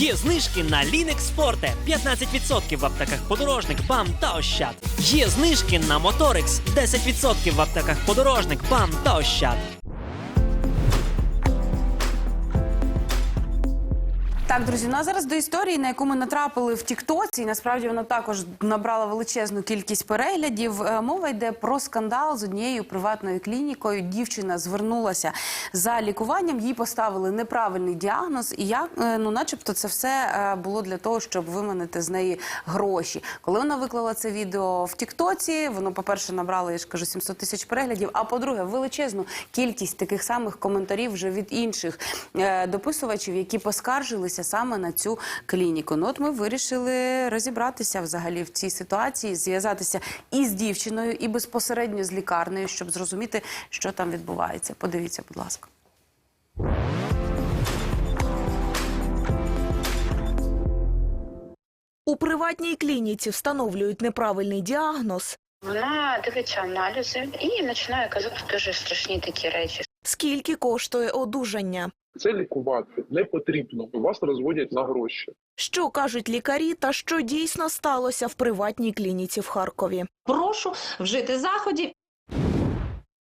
Є знижки на Linux Forte 15% в аптеках подорожник, БАМ та Ощад. Є знижки на Motorix 10% в аптеках подорожник, БАМ та Ощад. Так, друзі, ну а зараз до історії, на яку ми натрапили в Тіктоці, і насправді вона також набрала величезну кількість переглядів. Е, Мова йде про скандал з однією приватною клінікою. Дівчина звернулася за лікуванням, їй поставили неправильний діагноз, і я, е, ну, начебто, це все е, було для того, щоб виманити з неї гроші. Коли вона виклала це відео в Тіктоці, воно, по-перше, набрало, я ж кажу, 700 тисяч переглядів. А по-друге, величезну кількість таких самих коментарів вже від інших дописувачів, які поскаржилися саме на цю клініку. Ну, от ми вирішили розібратися взагалі в цій ситуації, зв'язатися і з дівчиною, і безпосередньо з лікарнею, щоб зрозуміти, що там відбувається. Подивіться, будь ласка. У приватній клініці встановлюють неправильний діагноз. Вона дивиться аналізи і починає казати дуже страшні такі речі. Скільки коштує одужання? Це лікувати не потрібно. Вас розводять на гроші. Що кажуть лікарі, та що дійсно сталося в приватній клініці в Харкові? Прошу вжити заходів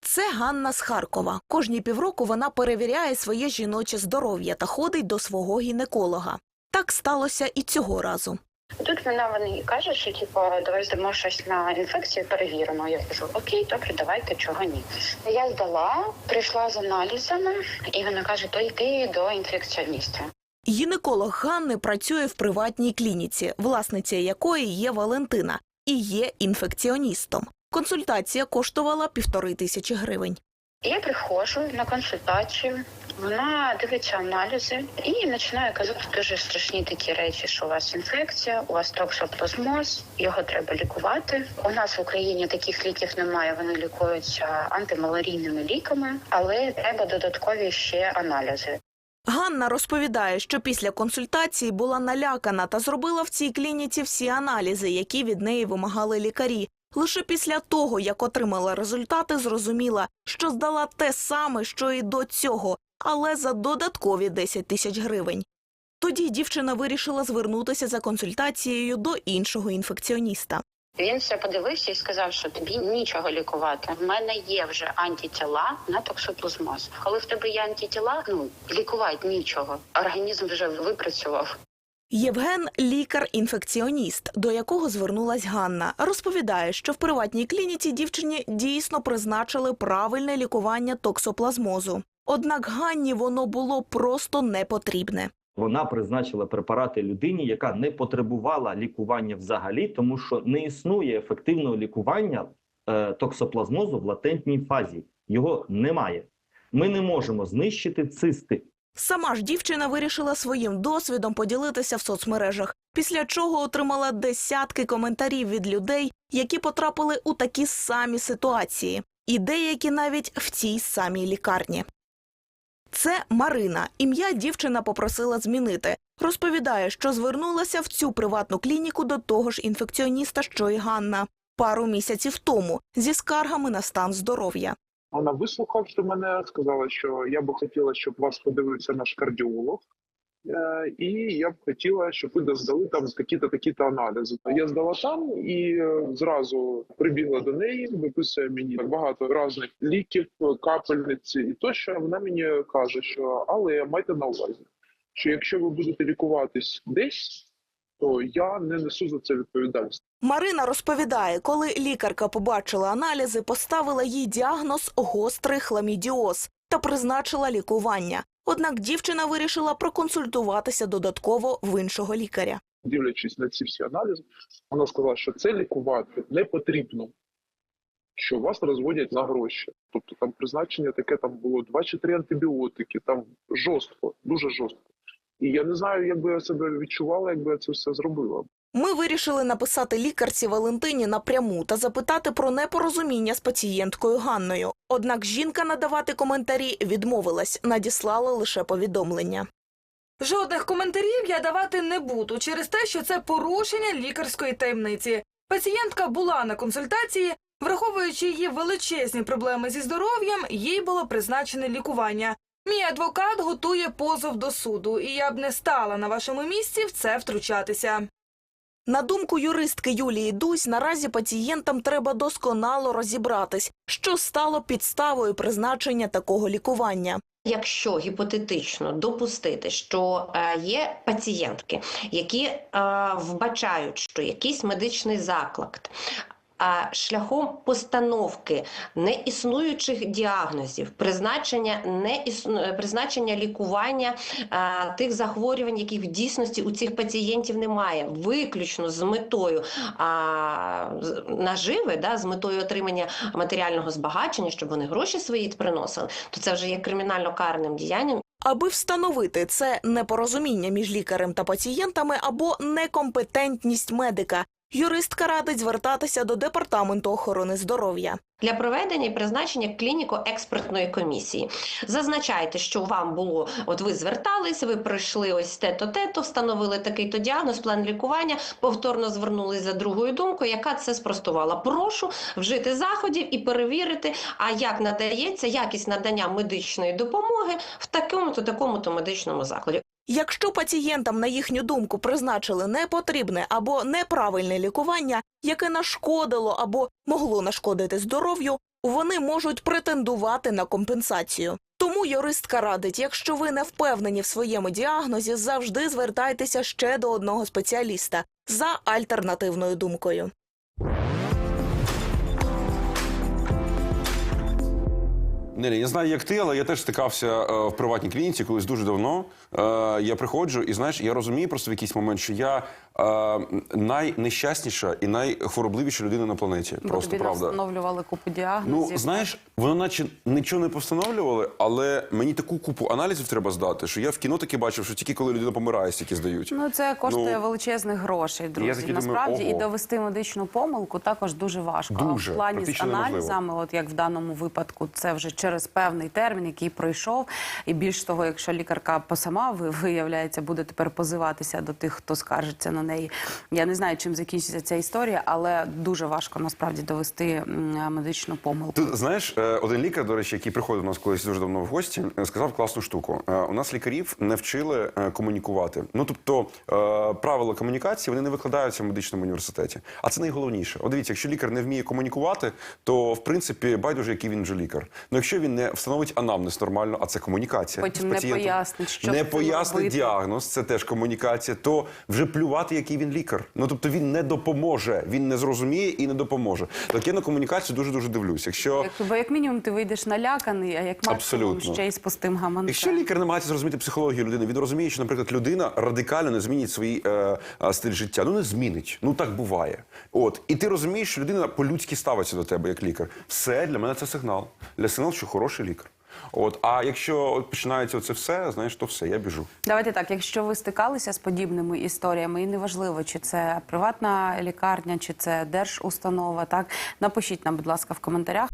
Це Ганна з Харкова. Кожні півроку вона перевіряє своє жіноче здоров'я та ходить до свого гінеколога. Так сталося і цього разу. Тут вона вони каже, що типу, давай здамо щось на інфекцію, перевіримо. Я кажу, окей, добре, давайте чого ні. Я здала, прийшла з аналізами, і вона каже, то йди до інфекціоніста. Гінеколог Ганни працює в приватній клініці, власниця якої є Валентина, і є інфекціоністом. Консультація коштувала півтори тисячі гривень. Я приходжу на консультацію. Вона дивиться аналізи і починає казати дуже страшні такі речі, що у вас інфекція, у вас токсоплазмоз, його треба лікувати. У нас в Україні таких ліків немає. Вони лікуються антималарійними ліками, але треба додаткові ще аналізи. Ганна розповідає, що після консультації була налякана та зробила в цій клініці всі аналізи, які від неї вимагали лікарі. Лише після того, як отримала результати, зрозуміла, що здала те саме, що і до цього, але за додаткові 10 тисяч гривень. Тоді дівчина вирішила звернутися за консультацією до іншого інфекціоніста. Він все подивився і сказав, що тобі нічого лікувати. В мене є вже антитіла на токсоплазмоз. Коли в тебе є антитіла, ну лікувати нічого. Організм вже випрацював. Євген лікар-інфекціоніст, до якого звернулась Ганна, розповідає, що в приватній клініці дівчині дійсно призначили правильне лікування токсоплазмозу. Однак Ганні воно було просто не потрібне. Вона призначила препарати людині, яка не потребувала лікування взагалі, тому що не існує ефективного лікування е, токсоплазмозу в латентній фазі. Його немає. Ми не можемо знищити цисти. Сама ж дівчина вирішила своїм досвідом поділитися в соцмережах, після чого отримала десятки коментарів від людей, які потрапили у такі самі ситуації, і деякі навіть в цій самій лікарні. Це Марина. Ім'я дівчина попросила змінити. Розповідає, що звернулася в цю приватну клініку до того ж інфекціоніста, що й Ганна, пару місяців тому зі скаргами на стан здоров'я. Вона вислухавши мене, сказала, що я би хотіла, щоб вас подивився наш кардіолог. Е, І я б хотіла, щоб ви здали там такі-то такі-то аналізи. Я здала там і е, зразу прибігла до неї, виписує мені багато різних ліків, капельниці і тощо. Вона мені каже, що але майте на увазі, що якщо ви будете лікуватись десь, то я не несу за це відповідальність. Марина розповідає, коли лікарка побачила аналізи, поставила їй діагноз гострий хламідіоз та призначила лікування. Однак дівчина вирішила проконсультуватися додатково в іншого лікаря. дивлячись на ці всі аналізи, вона сказала, що це лікувати не потрібно, що вас розводять на гроші. Тобто там призначення таке там було два чи три антибіотики, там жорстко, дуже жорстко. І я не знаю, як би я себе відчувала, якби я це все зробила. Ми вирішили написати лікарці Валентині напряму та запитати про непорозуміння з пацієнткою Ганною. Однак жінка надавати коментарі відмовилась, надіслала лише повідомлення. Жодних коментарів я давати не буду через те, що це порушення лікарської таємниці. Пацієнтка була на консультації, враховуючи її величезні проблеми зі здоров'ям, їй було призначене лікування. Мій адвокат готує позов до суду, і я б не стала на вашому місці в це втручатися. На думку юристки Юлії Дусь, наразі пацієнтам треба досконало розібратись, що стало підставою призначення такого лікування. Якщо гіпотетично допустити, що е, є пацієнтки, які е, вбачають, що якийсь медичний заклад. Шляхом постановки неіснуючих діагнозів, призначення не призначення лікування а, тих захворювань, яких в дійсності у цих пацієнтів немає, виключно з метою а, наживи, да, з метою отримання матеріального збагачення, щоб вони гроші свої приносили, то це вже є кримінально карним діянням. Аби встановити це непорозуміння між лікарем та пацієнтами або некомпетентність медика, юристка радить звертатися до департаменту охорони здоров'я. для проведення і призначення клініко-експертної комісії. Зазначайте, що вам було, от ви звертались, ви пройшли ось те-то, те-то, встановили такий-то діагноз, план лікування, повторно звернулись за другою думкою, яка це спростувала. Прошу вжити заходів і перевірити, а як надається якість надання медичної допомоги в такому-то такому-то медичному закладі. Якщо пацієнтам, на їхню думку, призначили непотрібне або неправильне лікування, яке нашкодило або могло нашкодити здоров'ю, вони можуть претендувати на компенсацію. Тому юристка радить, якщо ви не впевнені в своєму діагнозі, завжди звертайтеся ще до одного спеціаліста за альтернативною думкою. Нелі, я знаю, як ти, але я теж стикався е, в приватній клініці колись дуже давно. Е, я приходжу, і знаєш, я розумію просто в якийсь момент, що я найнещасніша і найхворобливіша людина на планеті. Бо просто тобі правда. встановлювали купу Ну, знаєш, воно наче нічого не постановлювали, але мені таку купу аналізів треба здати, що я в кіно таки бачив, що тільки коли людина помирає, стільки здають. Ну, це коштує Ну, величезних грошей, друзі. такий думаю, Насправді і ого. довести медичну помилку також дуже важко. Дуже, а в плані з аналізами, от як в даному випадку, це вже через певний термін, який пройшов. І більш того, якщо лікарка по сама виявляється, буде тепер позиватися до тих, хто скаржиться на неї. Я не знаю, чим закінчиться ця історія, але дуже важко насправді довести медичну помилку. Ти знаєш, е, один лікар, до речі, який приходив до нас колись дуже давно в гості, е, сказав класну штуку. Е, У нас лікарів не вчили комунікувати. Ну тобто правила комунікації вони не викладаються в медичному університеті. А це найголовніше. От дивіться, якщо лікар не вміє комунікувати, то в принципі байдуже, який він вже лікар. Ну якщо він не встановить анамнез нормально, а це комунікація. Потім не пояснить, що не пояснить діагноз, це теж комунікація. То вже плювати, який він лікар. Ну тобто він не допоможе, він не зрозуміє і не допоможе. Так я на комунікацію дуже дуже дивлюсь. Якщо Як, бо як мінімум ти вийдеш наляканий, а як максимум ще й з пустим гаманцем. Якщо лікар намагається зрозуміти психологію людини, він розуміє, що, наприклад, людина радикально не змінить свій е, е, стиль життя. Ну не змінить. Ну так буває. От і ти розумієш, що людина по-людськи ставиться до тебе як лікар. Все для мене це сигнал. Для сигнал, що хороший лікар. От, а якщо починається це все, знаєш, то все, я біжу. Давайте так, якщо ви стикалися з подібними історіями, і неважливо, чи це приватна лікарня, чи це держустанова, так напишіть нам, будь ласка, в коментарях.